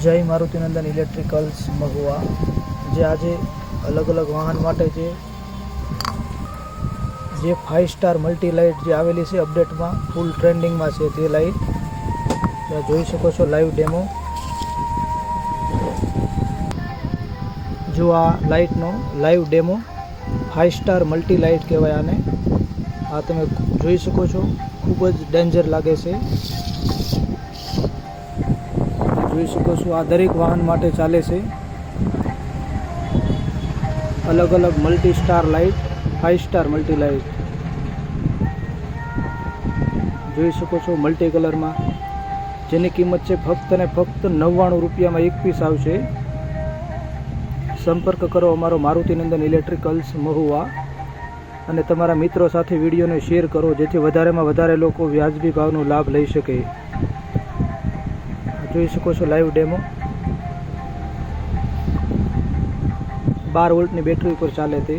જય મારુતિનંદન ઇલેક્ટ્રિકલ્સ મહુવા. જે આજે અલગ અલગ વાહન માટે છે જે ફાઇવ સ્ટાર મલ્ટી લાઇટ જે આવેલી છે અપડેટમાં ફૂલ ટ્રેન્ડિંગમાં છે તે લાઇટ ત્યાં જોઈ શકો છો લાઈવ ડેમો જો આ લાઇટનો live demo five star multi light કહેવાય આને. આ તમે જોઈ શકો છો. ખૂબ જ ડેન્જર લાગે છે. જોઈ શકો છો, આ દરેક વાહન માટે ચાલે છે. અલગ અલગ multi star light five star multi light જોઈ શકો છો મલ્ટી કલરમાં જેની કિંમત છે ફક્ત ને ફક્ત નવ્વાણું રૂપિયામાં એક પીસ આવશે. સંપર્ક કરો અમારો મારુતિનંદન ઇલેક્ટ્રિકલ્સ મહુવા. અને તમારા મિત્રો સાથે વિડીયોને શેર કરો, જેથી વધારેમાં વધારે લોકો વ્યાજબી ભાવનો લાભ લઈ શકે. જોઈ શકો છો લાઈવ ડેમો બાર વોલ્ટની બેટરી ઉપર ચાલે તે.